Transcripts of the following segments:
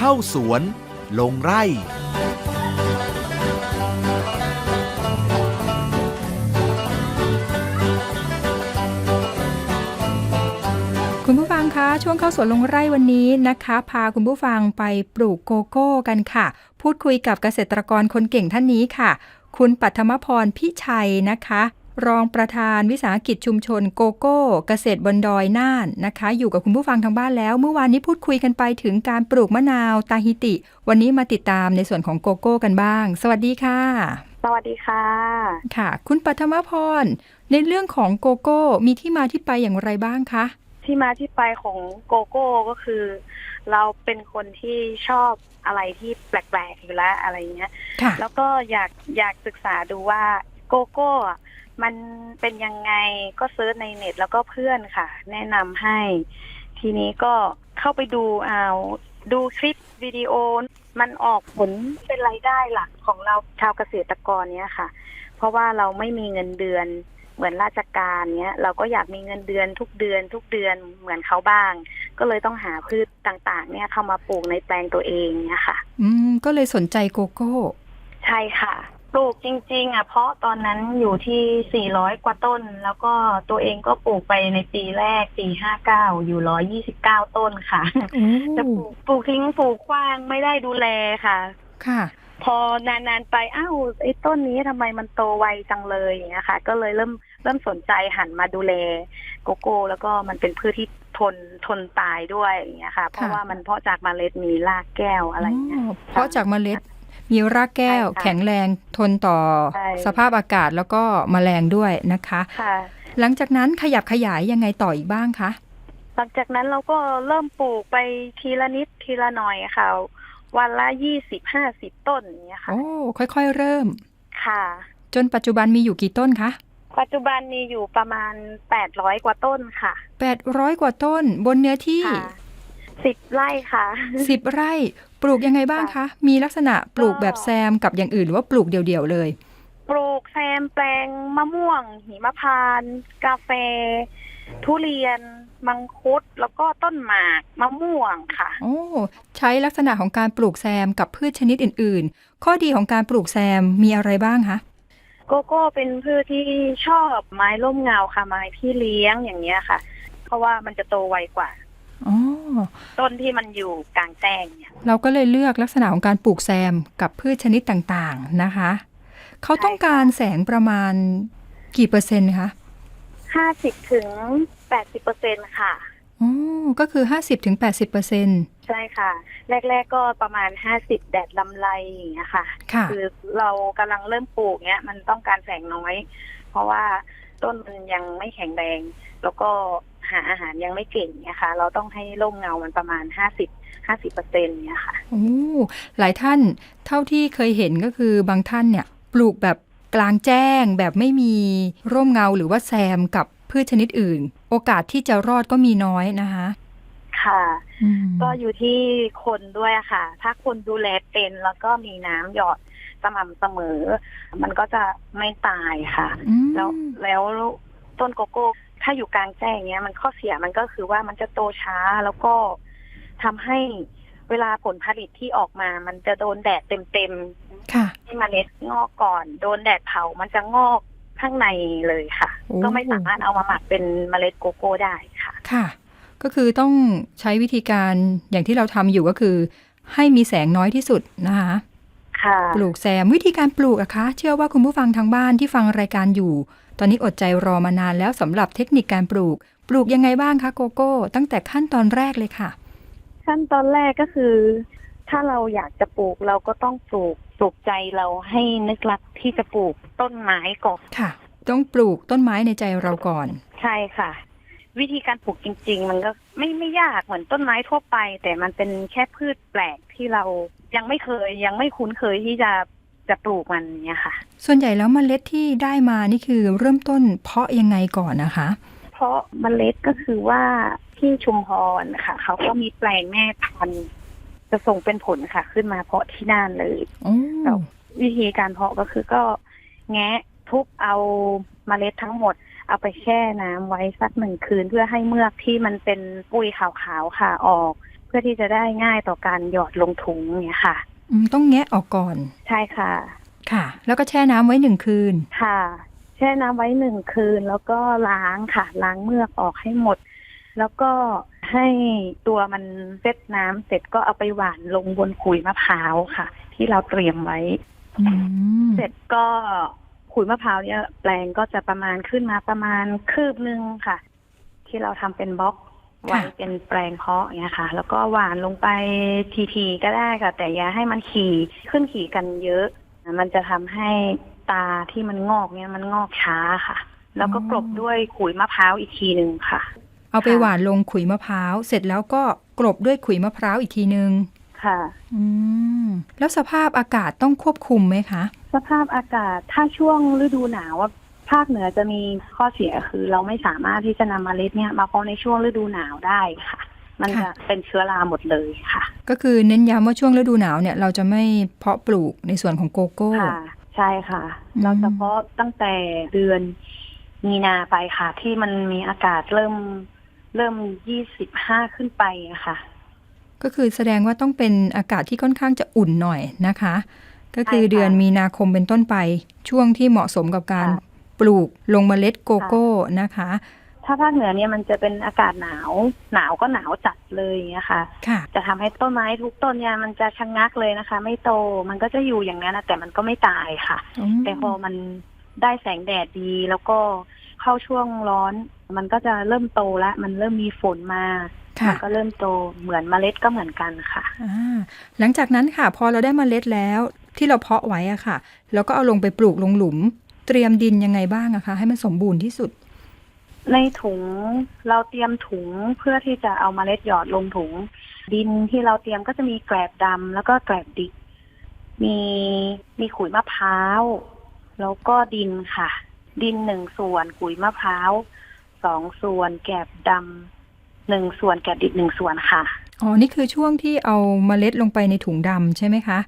เข้าสวน ลงไร่ คุณผู้ฟังคะ ช่วงเข้าสวนลงไร่วันนี้นะคะ พาคุณผู้ฟังไปปลูกโกโก้กันค่ะ พูดคุยกับเกษตรกรคนเก่งท่านนี้ค่ะ คุณปัทมพรพิชัยนะคะ รองประธานวิสาหกิจชุมชนโกโก้เกษตรบนดอยน่านนะคะ อยู่กับคุณผู้ฟังทางบ้านแล้ว เมื่อวานนี้พูดคุยกันไปถึงการปลูกมะนาวตาฮิติ วันนี้มาติดตามในส่วนของโกโก้กันบ้าง สวัสดีค่ะ สวัสดีค่ะ ค่ะ คุณปัทมพร ในเรื่องของโกโก้มีที่มาที่ไปอย่างไรบ้างคะที่มาที่ไปของโกโก้ก็คือ เราเป็นคนที่ชอบอะไรที่แปลกๆอยู่แล้วอะไรเงี้ยค่ะแล้วก็อยากอยากศึกษาดูว่าโกโก้อะ มันเป็นยังไงก็เซิร์ชในเน็ตแล้วก็เพื่อนค่ะ แนะนำให้ ทีนี้ก็เข้าไปดูเอาดูคลิปวิดีโอ มันออกผลเป็นรายได้หลักของเราชาวเกษตรกรเนี้ยค่ะ เพราะว่าเราไม่มีเงินเดือนเหมือนราชการเนี้ย เราก็อยากมีเงินเดือนทุกเดือน ทุกเดือนเหมือนเขาบ้าง ก็เลยต้องหาพืชต่างๆ เนี่ยเข้ามาปลูกในแปลงตัวเองเนี่ยค่ะ อืมก็เลยสนใจโกโก้ ใช่ค่ะ ปลูกจริง ๆ อะ เพราะตอนนั้นอยู่ที่ 400 กว่าต้น แล้วก็ตัวเองก็ปลูกไปในปีแรกปี 59 อยู่ 129 ต้นค่ะจะปลูกปลูกทิ้งปลูกขว้างไม่ได้ดูแลค่ะ ค่ะ พอนานๆไปอ้าวไอ้ต้นนี้ทำไมมันโตไวจังเลยอย่างเงี้ยค่ะ ก็เลยเริ่มเริ่มสนใจหันมาดูแลโกโก้ แล้วก็มันเป็นพืชที่ทนทนตายด้วยอย่างเงี้ยค่ะ เพราะว่ามันเพาะจากเมล็ดมีรากแก้วอะไรอย่างเงี้ย เพราะจากเมล็ด มีรากแก้วใช่ค่ะแข็งแรงทนต่อใช่สภาพอากาศแล้วก็แมลงด้วยนะคะค่ะหลังจากนั้นขยับขยายยังไงต่ออีกบ้างคะหลังจากนั้นเราก็เริ่มปลูกไปทีละนิดทีละหน่อยค่ะ วันละยี่สิบห้าสิบต้นอย่างเงี้ยค่ะโอ้ค่อยๆเริ่มค่ะ จนปัจจุบันมีอยู่กี่ต้นคะปัจจุบันมีอยู่ประมาณแปดร้อยกว่าต้นค่ะ800กว่าต้น บนเนื้อที่ค่ะ สิบไร่ค่ะ10ไร่ปลูกยังไงบ้างคะ มีลักษณะปลูกแบบแซมกับอย่างอื่นหรือว่าปลูกเดี่ยวๆเลย ปลูกแซมแปลงมะม่วง หิมพานต์กาแฟ ทุเรียน มังคุดแล้วก็ต้นหมากมะม่วงค่ะ โอ้ใช้ลักษณะของการปลูกแซมกับพืชชนิดอื่น ๆ ข้อดีของการปลูกแซมมีอะไรบ้างคะโกโก้เป็นพืชที่ชอบไม้ร่มเงาค่ะไม้ที่เลี้ยงอย่างเงี้ยค่ะ เพราะว่ามันจะโตไวกว่า อ๋อต้นที่มันอยู่กลางแจ้งเนี่ยเราก็เลยเลือกลักษณะของการปลูกแซมกับพืชชนิดต่างๆนะคะ เขาต้องการแสงประมาณกี่เปอร์เซ็นต์คะห้าสิบถึงแปดสิบเปอร์เซ็นค่ะอ๋อก็คือ50-80%เปอร์เซ็นต์ใช่ค่ะ แรก ๆ ก็ประมาณห้าสิบแดดลำไรอย่างเงี้ยค่ะค่ะ คือเรากำลังเริ่มปลูกเนี้ยมันต้องการแสงน้อย เพราะว่าต้นมันยังไม่แข็งแรง แล้วก็ หาอาหารยังไม่เก่งเนี้ยค่ะเราต้องให้ร่มเงามันประมาณห้าสิบห้าสิบเปอร์เซ็นเนี้ยค่ะโอ้หลายท่านเท่าที่เคยเห็นก็คือบางท่านเนี่ย ปลูกแบบกลางแจ้งแบบไม่มีร่มเงาหรือว่าแซมกับพืชชนิดอื่น โอกาสที่จะรอดก็มีน้อยนะคะ ค่ะอืมก็อยู่ที่คนด้วยค่ะ ถ้าคนดูแลเป็นแล้วก็มีน้ำหยอดสม่ำเสมอ มันก็จะไม่ตายค่ะอืมแล้วแล้วต้นโกโก้ ถ้าอยู่กลางแจ้งเนี้ย มันข้อเสียมันก็คือว่ามันจะโตช้าแล้วก็ทำให้เวลาผลผลิตที่ออกมา มันจะโดนแดดเต็มค่ะๆให้เมล็ดงอกก่อน โดนแดดเผามันจะงอกข้างในเลยค่ะโอ้ก็ไม่สามารถเอามาหมักเป็นเมล็ดโกโก้ได้ค่ะ ค่ะ ก็คือต้องใช้วิธีการอย่างที่เราทำอยู่ก็คือ ให้มีแสงน้อยที่สุดนะคะค่ะปลูกแซมวิธีการปลูกอะคะ เชื่อว่าคุณผู้ฟังทางบ้านที่ฟังรายการอยู่ ตอนนี้อดใจรอมานานแล้วสำหรับเทคนิคการปลูก ปลูกยังไงบ้างคะโกโก้ ตั้งแต่ขั้นตอนแรกเลยค่ะ ขั้นตอนแรกก็คือ ถ้าเราอยากจะปลูกเราก็ต้องปลูกปลูกใจเราให้นึกรักที่จะปลูกต้นไม้ก่อนค่ะ ต้องปลูกต้นไม้ในใจเราก่อน ใช่ค่ะ วิธีการปลูกจริง ๆ มันก็ไม่ไม่ยากเหมือนต้นไม้ทั่วไป แต่มันเป็นแค่พืชแปลกที่เรายังไม่เคยยังไม่คุ้นเคยที่จะ จะปลูกมันเนี่ยค่ะ ส่วนใหญ่แล้วเมล็ดที่ได้มานี่คือเริ่มต้นเพาะยังไงก่อนนะคะ เพราะเมล็ดก็คือว่าที่ชุมพรค่ะ เขาก็มีแปลงแม่พันธุ์จะส่งเป็นผลค่ะ ขึ้นมาเพาะที่น่านเลยโอ้ครับวิธีการเพาะก็คือก็แงะทุบเอาเมล็ดทั้งหมด เอาไปแช่น้ำไว้สักหนึ่งคืนเพื่อให้เมือกที่มันเป็นปุยขาวๆค่ะออก เพื่อพื่อที่จะได้ง่ายต่อการหยอดลงถุงเนี่ยค่ะอืม ต้องแงะออกก่อน ใช่ค่ะ ค่ะ แล้วก็แช่น้ำไว้หนึ่งคืน ค่ะ แช่น้ำไว้หนึ่งคืน แล้วก็ล้างค่ะ ล้างเมือกออกให้หมด แล้วก็ให้ตัวมันเซ็ตน้ำเสร็จก็เอาไปหว่านลงบนขุยมะพร้าวค่ะ ที่เราเตรียมไว้อืมเสร็จก็ขุยมะพร้าวเนี่ยแปลงก็จะประมาณขึ้นมาประมาณคืบหนึ่งค่ะ ที่เราทำเป็นบล็อก ไว้เป็นแปลงเพาะเนี่ยค่ะ แล้วก็หวานลงไปทีๆก็ได้ค่ะ แต่อย่าให้มันขี่ขึ้นขี่กันเยอะ มันจะทำให้ตาที่มันงอกเนี่ยมันงอกช้าค่ะ แล้วก็กลบด้วยขุยมะพร้าวอีกทีหนึ่งค่ะ เอาไปค่ะหว่านลงขุยมะพร้าวเสร็จแล้วก็กลบด้วยขุยมะพร้าวอีกทีนึงค่ะ อืม แล้วสภาพอากาศต้องควบคุมไหมคะ สภาพอากาศถ้าช่วงฤดูหนาวอะ ภาคเหนือจะมีข้อเสียคือ เราไม่สามารถที่จะนำเมล็ดเนี่ย มาเพาะในช่วงฤดูหนาวได้ค่ะ มันจะเป็นเชื้อราหมดเลยค่ะ ก็คือเน้นย้ำว่าช่วงฤดูหนาวเนี่ยเราจะไม่เพาะปลูกในส่วนของโกโก้ ค่ะ ใช่ค่ะ อืม เราจะเพาะตั้งแต่เดือนมีนาไปค่ะ ที่มันมีอากาศเริ่มเริ่มยี่สิบห้าขึ้นไปอะค่ะ ก็คือแสดงว่าต้องเป็นอากาศที่ค่อนข้างจะอุ่นหน่อยนะคะ ก็คือใช่ค่ะเดือนมีนาคมเป็นต้นไปช่วงที่เหมาะสมกับการค่ะ ปลูกลงเมล็ดโกโก้นะคะ ถ้าภาคเหนือเนี่ยมันจะเป็นอากาศหนาว หนาวก็หนาวจัดเลยอย่างเงี้ยค่ะค่ะจะทำให้ต้นไม้ทุกต้นเนี่ยมันจะชะงงักเลยนะคะ ไม่โตมันก็จะอยู่อย่างนั้นนะแต่มันก็ไม่ตายค่ะ แต่พอมันได้แสงแดดดีแล้วก็เข้าช่วงร้อน มันก็จะเริ่มโตแล้วมันเริ่มมีฝนมาค่ะมัก็เริ่มโตเหมือนเมล็ดก็เหมือนกันค่ะอ่าหลังจากนั้นค่ะ พอเราได้เมล็ดแล้วที่เราเพาะไว้อะค่ะ แล้วก็เอาลงไปปลูกลงหลุม เตรียมดินยังไงบ้างอะคะ ให้มันสมบูรณ์ที่สุด ในถุงเราเตรียมถุงเพื่อที่จะเอาเมล็ดหยอดลงถุง ดินที่เราเตรียมก็จะมีแกลบดำแล้วก็แกลบดิบมีมีขุยมะพร้าว แล้วก็ดินค่ะ ดินหนึ่งส่วนขุยมะพร้าวสองส่วนแกลบดำหนึ่งส่วนแกลบดิบหนึ่งส่วนค่ะอ๋อนี่คือช่วงที่เอาเมล็ดลงไปในถุงดำใช่ไหมคะ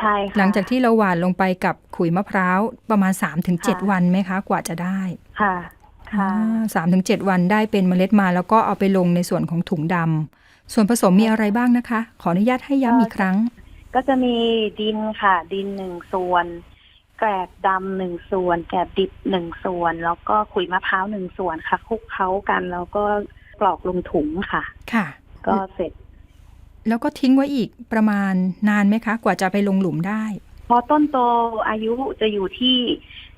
ใช่ค่ะหลังจากที่เราหว่านลงไปกับขุยมะพร้าวประมาณ3-7ค่ะวันไหมคะ กว่าจะได้ค่ะค่ะสามถึงเจ็ดวันได้เป็นเมล็ดมาแล้วก็เอาไปลงในส่วนของถุงดำส่วนผสมมีอะไรบ้างนะคะ ขออนุญาตให้ย้ำอีกครั้ง ก็จะมีดินค่ะ ดินหนึ่งส่วน แกลบดำหนึ่งส่วน แกลบดิบหนึ่งส่วน แล้วก็ขุยมะพร้าวหนึ่งส่วนค่ะคลุกเคล้ากัน แล้วก็กรอกลงถุงค่ะ ค่ะ ก็เสร็จ แล้วก็ทิ้งไว้อีกประมาณนานไหมคะ กว่าจะไปลงหลุมได้ พอต้นโตอายุจะอยู่ที่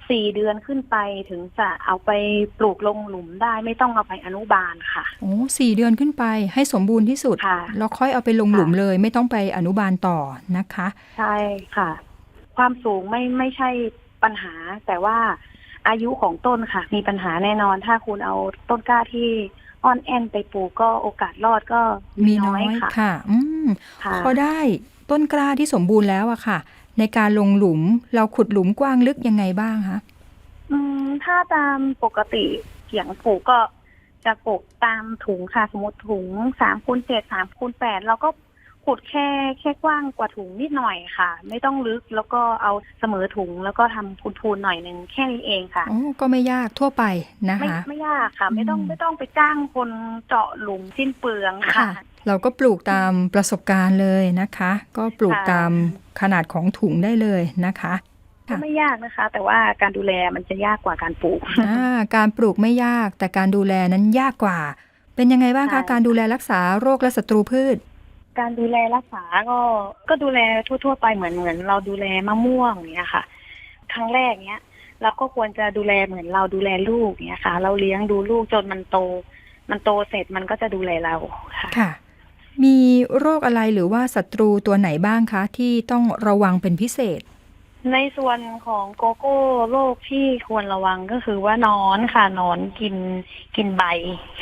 สี่เดือนขึ้นไปถึงจะเอาไปปลูกลงหลุมได้ไม่ต้องเอาไปอนุบาลค่ะโอ้สี่เดือนขึ้นไปให้สมบูรณ์ที่สุดค่ะแล้วค่อยเอาไปลงหลุมเลย ไม่ต้องไปอนุบาลต่อนะคะ ใช่ค่ะ ความสูงไม่ไม่ใช่ปัญหา แต่ว่าอายุของต้นค่ะ มีปัญหาแน่นอนถ้าคุณเอาต้นกล้าที่ อ่อนแอนไปปลูกก็โอกาสรอดก็มีมีน้น้ออยยค่ะค่ะ อืมค่ะพอได้ต้นกล้าที่สมบูรณ์แล้วอะค่ะ ในการลงหลุมเราขุดหลุมกว้างลึกยังไงบ้างคะอืมถ้าตามปกติเขียงปลูกก็จะปลูกตามถุงค่ะ สมมติถุงสามคูณเจ็ดสามคูณแปดเราก็ ขุดแค่แค่กว้างกว่าถุงนิดหน่อยค่ะ ไม่ต้องลึกแล้วก็เอาเสมอถุงแล้วก็ทำพูนๆหน่อยหนึ่งแค่นี้เองค่ะโอ้ก็ไม่ยากทั่วไปนะไม่คะ ไม่ยากค่ะ ไม่ต้องอืม ไม่ต้องไปจ้างคนเจาะหลุมสิ้นเปลืองค่ะ เราก็ปลูกตามประสบการณ์เลยนะคะ ก็ปลูกค่ะ ตามขนาดของถุงได้เลยนะคะ ก็ไม่ยากนะคะ แต่ว่าการดูแลมันจะยากกว่าการปลูก อ่าการปลูกไม่ยากแต่การดูแลนั้นยากกว่า เป็นยังไงบ้างคะ ใช่ การดูแลรักษาโรคและศัตรูพืช การดูแลรักษาก็ก็ดูแลทั่ว ๆ ไปเหมือนเหมือน เราดูแลมะม่วงเนี้ยค่ะ ครั้งแรกเนี้ยเราก็ควรจะดูแลเหมือนเราดูแลลูกเนี้ยค่ะ เราเลี้ยงดูลูกจนมันโต มันโตเสร็จมันก็จะดูแลเราค่ะค่ะ มีโรคอะไรหรือว่าศัตรูตัวไหนบ้างคะ ที่ต้องระวังเป็นพิเศษ ในส่วนของโกโก้โรคที่ควรระวังก็คือว่านอนค่ะนอนกินกินใบ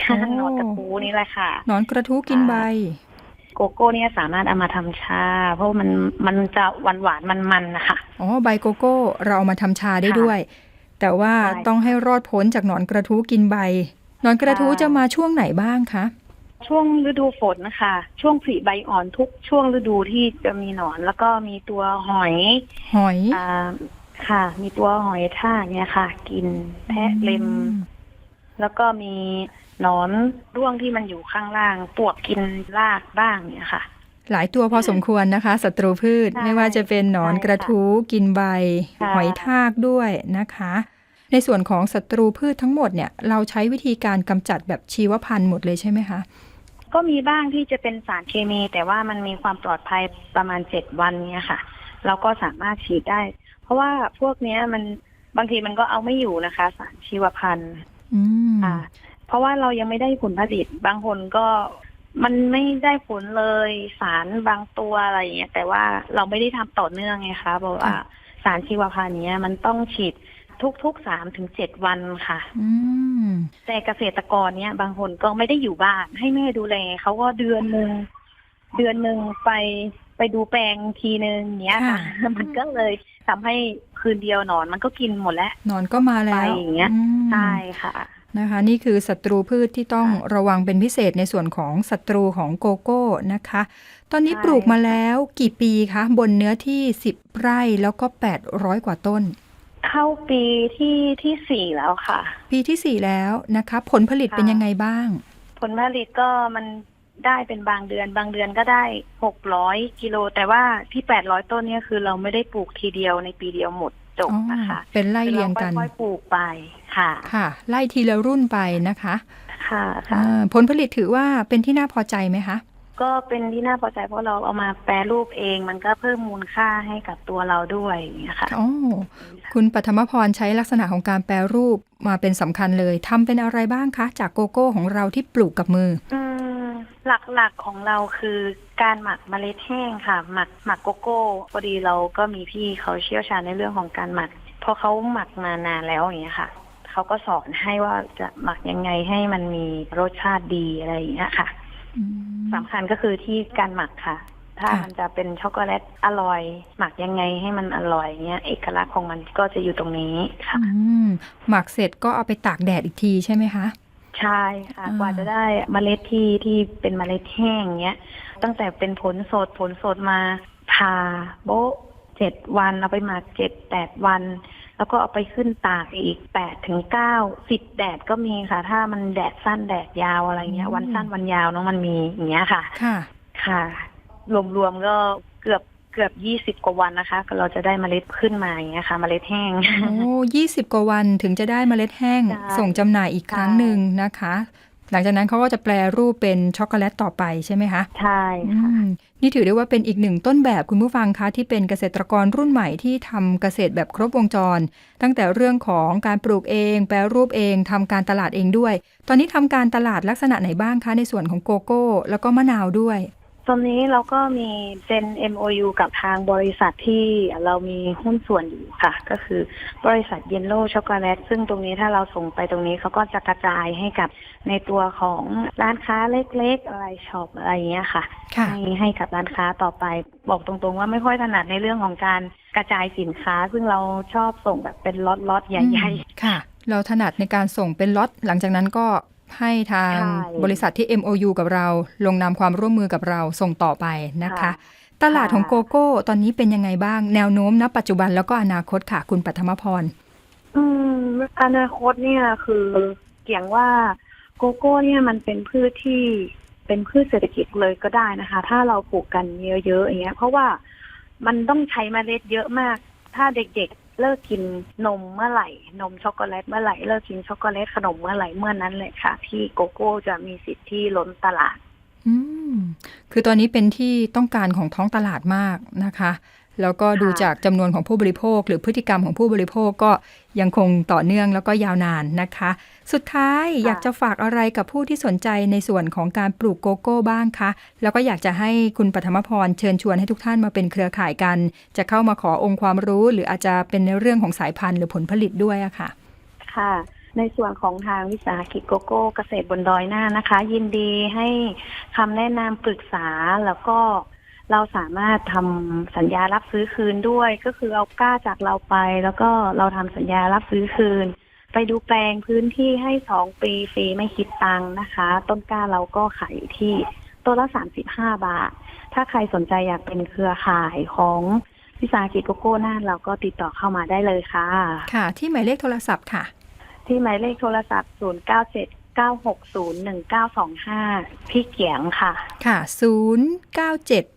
โอ้นอนตะปูนี่แหละค่ะหนอนกระทุ้กินใบ โกโก้เนี่ยสามารถเอามาทำชา เพราะมันมันจะหวานหวานมันมันๆนะคะอ๋อใบโกโก้เราเอามาทำชาได้ค่ะด้วย แต่ว่าใช่ต้องให้รอดพ้นจากหนอนกระทุ้กินใบหนอนกระทุ้ค่ะจะมาช่วงไหนบ้างคะช่วงฤดูฝนนะคะช่วงผลิใบอ่อนทุกช่วงฤดูที่จะมีหนอน แล้วก็มีตัวหอย หอยอ่าค่ะ มีตัวหอยทากเนี่ยค่ะ กินแทะเล็ม แล้วก็มีห นอนร่วงที่มันอยู่ข้างล่างปวกกินรากบ้างเนี่ยค่ะ หลายตัวพอสมควรนะคะศัตรูพืชใช่ไม่ว่าจะเป็นหนอนใช่ค่ะกระทู้กินใบค่ะหอยทากด้วยนะคะ ในส่วนของศัตรูพืชทั้งหมดเนี่ย เราใช้วิธีการกำจัดแบบชีวพันธุ์หมดเลยใช่ไหมคะก็มีบ้างที่จะเป็นสารเคมี แต่ว่ามันมีความปลอดภัยประมาณเจ็ดวันเนี่ยค่ะ เราก็สามารถฉีดได้ เพราะว่าพวกเนี้ยมันบางทีมันก็เอาไม่อยู่นะคะ สารชีวพันธุ์อืมค่ะเพ ราะว่าเรายังไม่ได้ผลผลิต บางคนก็มันไม่ได้ผลเลยสารบางตัวอะไรอย่างเงี้ยแต่ว่าเราไม่ได้ทำต่อเนื่องไงคะเพราะว่าสารชีวพันธุ์เนี้ยมันต้องฉีดทุกๆสามถึงเจ็ดวันค่ะอืมแต่เกษตรกรเนี่ยบางคนก็ไม่ได้อยู่บ้านให้แม่ดูแลเขาก็เดือนหนึ่งเดือนหนึ่งไปไปดูแปลงทีนึงเนี้ยค่ะค่ะมันก็เลยทำให้คืนเดียวหนอนมันก็กินหมดแล้วหนอนก็มาแล้วไปอย่างเงี้ยมใช่ค่ะ นะคะนี่คือศัตรูพืชที่ต้องค่ะระวังเป็นพิเศษในส่วนของศัตรูของโกโก้นะคะ ตอนนี้ใช่ ปลูกมาแล้วกี่ปีคะ บนเนื้อที่ 10 ไร่แล้วก็ 800 กว่าต้น เข้าปีที่ที่สี่แล้วค่ะ ปีที่ 4 แล้วนะคะ ผลผลิตค่ะ เป็นยังไงบ้าง ผลผลิตก็มันได้เป็นบางเดือนบางเดือนก็ได้หกร้อยกิโล แต่ว่าที่แปดร้อยต้นเนี่ยคือเราไม่ได้ปลูกทีเดียวในปีเดียวหมด จบอ๋อนะคะ เป็นไล่เรียงกันคือราค่อยๆปลูกไปค่ะ ค่ะ ไล่ทีละรุ่นไปนะคะ ค่ะค่ะอ่าผลผลิตถือว่าเป็นที่น่าพอใจไหมคะก็เป็นที่น่าพอใจเพราะเราเอามาแปรรูปเองมันก็เพิ่มมูลค่าให้กับตัวเราด้วยอย่างเงี้ยค่ะอ๋อคุณปัทมพรใช้ลักษณะของการแปรรูปมาเป็นสำคัญเลยทำเป็นอะไรบ้างคะ จากโกโก้ของเราที่ปลูกกับมือ อืม หลักๆของเราคือการหมักเมล็ดแห้งค่ะ หมักหมักโกโก้พอดีเราก็มีพี่เขาเชี่ยวชาญในเรื่องของการหมักเพราะเขาหมักมานานแล้วอย่างเงี้ยค่ะเขาก็สอนให้ว่าจะหมักยังไงให้มันมีรสชาติดีอะไรอย่างเงี้ยค่ะอืมสำคัญก็คือที่การหมักค่ะ ถ้าค่ะมันจะเป็นช็อกโกแลตอร่อย หมักยังไงให้มันอร่อยเงี้ย เอกลักษณ์ของมันก็จะอยู่ตรงนี้ค่ะอืมหมักเสร็จก็เอาไปตากแดดอีกทีใช่ไหมคะ ใช่ค่ะอ่ากว่าจะได้เมล็ดที่ที่เป็นเมล็ดแห้งเงี้ย ตั้งแต่เป็นผลสดผลสดมาผ่าโบ๊ะเจ็ดวันเอาไปหมักเจ็ดแปดวัน แล้วก็เอาไปขึ้นตากอีกแปดถึงเก้าสิบแดดก็มีค่ะ ถ้ามันแดดสั้นแดดยาวอะไรเงี้ยอืมวันสั้นวันยาวเนาะมันมีอย่างเงี้ยค่ะ ค่ะ ค่ะ รวมๆก็ เกือบเกือบยี่สิบกว่าวันนะคะก็เราจะได้เมล็ดขึ้นมาอย่างเงี้ยค่ะ เมล็ดแห้งโอ้ยี่สิบกว่าวันถึงจะได้เมล็ดแห้งใช่ส่งจำหน่ายอีกครั้งหนึ่งนะคะ หลังจากนั้นเขาก็จะแปลรูปเป็นช็อกโกแลตต่อไปใช่ไหมคะ ใช่ค่ะอืมนี่ถือได้ว่าเป็นอีกหนึ่งต้นแบบคุณผู้ฟังคะที่เป็นเกษตรกรรุ่นใหม่ที่ทำเกษตรแบบครบวงจร ตั้งแต่เรื่องของการปลูกเอง แปรรูปเองทำการตลาดเองด้วย ตอนนี้ทำการตลาดลักษณะไหนบ้างคะในส่วนของโกโก้ แล้วก็มะนาวด้วย ตอนนี้เราก็มีเป็น MOU กับทางบริษัทที่เรามีหุ้นส่วนอยู่ค่ะ ก็คือบริษัทเยนโล่ช็อกโกแลตซึ่งตรงนี้ถ้าเราส่งไปตรงนี้เขาก็จะกระจายให้กับในตัวของร้านค้าเล็กๆ อะไรช็อปอะไรอย่างเงี้ยค่ะค่ะให้ให้กับร้านค้าต่อไป บอกตรงๆ ว่าไม่ค่อยถนัดในเรื่องของการกระจายสินค้า ซึ่งเราชอบส่งแบบเป็นล็อตๆใหญ่อืมค่ะ เราถนัดในการส่งเป็นล็อตหลังจากนั้นก็ ให้ทางใช่บริษัทที่ MOU กับเรา ลงนามความร่วมมือกับเราส่งต่อไปนะคะค่ะตลาดของค่ะโกโก้ ตอนนี้เป็นยังไงบ้าง แนวโน้มณปัจจุบันแล้วก็อนาคตค่ะ คุณปัทมพรๆอืม อนาคตเนี่ยคือเกี่ยงว่าโกโก้เนี่ยมันเป็นพืชที่เป็นพืชเศรษฐกิจเลยก็ได้นะคะ ถ้าเราปลูกกันเยอะๆอย่างเงี้ย เพราะว่ามันต้องใช้เมล็ดเยอะมาก ถ้าเด็กๆ เลิกกินนมเมื่อไหร่ นมช็อกโกแลตเมื่อไหร่เลิกกินช็อกโกแลตขนมเมื่อไหร่เมื่อนั้นเลยค่ะ ที่โกโก้จะมีสิทธิ์ที่ล้นตลาด อืมคือตอนนี้เป็นที่ต้องการของท้องตลาดมากนะคะ แล้วก็ดูค่ะจากจำนวนของผู้บริโภค หรือพฤติกรรมของผู้บริโภคก็ยังคงต่อเนื่องแล้วก็ยาวนานนะคะ สุดท้ายอยากจะฝากอะไรกับผู้ที่สนใจในส่วนของการปลูกโกโก้บ้างคะ แล้วก็อยากจะให้คุณปฐมพรเชิญชวนให้ทุกท่านมาเป็นเครือข่ายกัน จะเข้ามาขอองค์ความรู้ หรืออาจจะเป็นในเรื่องของสายพันธุ์หรือผลผลิตด้วยอะค่ะ ค่ะในส่วนของทางวิสาหกิจโกโก้เกษตรบนดอยหน้านะคะ ยินดีให้คำแนะนำปรึกษาแล้วก็ เราสามารถทำสัญญารับซื้อคืนด้วย ก็คือเอากล้าจากเราไป แล้วก็เราทำสัญญารับซื้อคืน ไปดูแปลงพื้นที่ให้สองปีฟรีไม่คิดตังค์นะคะ ต้นกล้าเราก็ขายอยู่ที่ตัวละสามสิบห้าบาท ถ้าใครสนใจอยากเป็นเครือข่ายของวิสาหกิจโกโก้น่านเราก็ติดต่อเข้ามาได้เลยค่ะ ค่ะ ที่หมายเลขโทรศัพท์ค่ะ ที่หมายเลขโทรศัพท์0 9 7เก้าหกศูนย์หนึ่งเก้าสองห้าพี่เกียงค่ะ ค่ะ097 960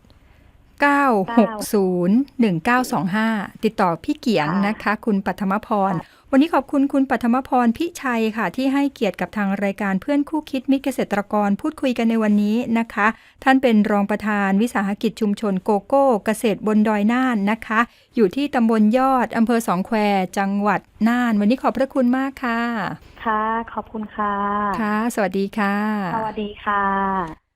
1925 ติดต่อพี่เกียงค่ะนะคะ คุณปัทมพรค่ะวันนี้ขอบคุณคุณปัทมพรพิชัยค่ะ ที่ให้เกียรติกับทางรายการเพื่อนคู่คิดมิตรเกษตรกรพูดคุยกันในวันนี้นะคะ ท่านเป็นรองประธานวิสาหกิจชุมชนโกโก้เกษตรบนดอยน่านนะคะ อยู่ที่ตำบลยอดอำเภอสองแควจังหวัดน่าน วันนี้ขอบพระคุณมากค่ะ ค่ะ ขอบคุณค่ะ ค่ะ สวัสดีค่ะ สวัสดีค่ะ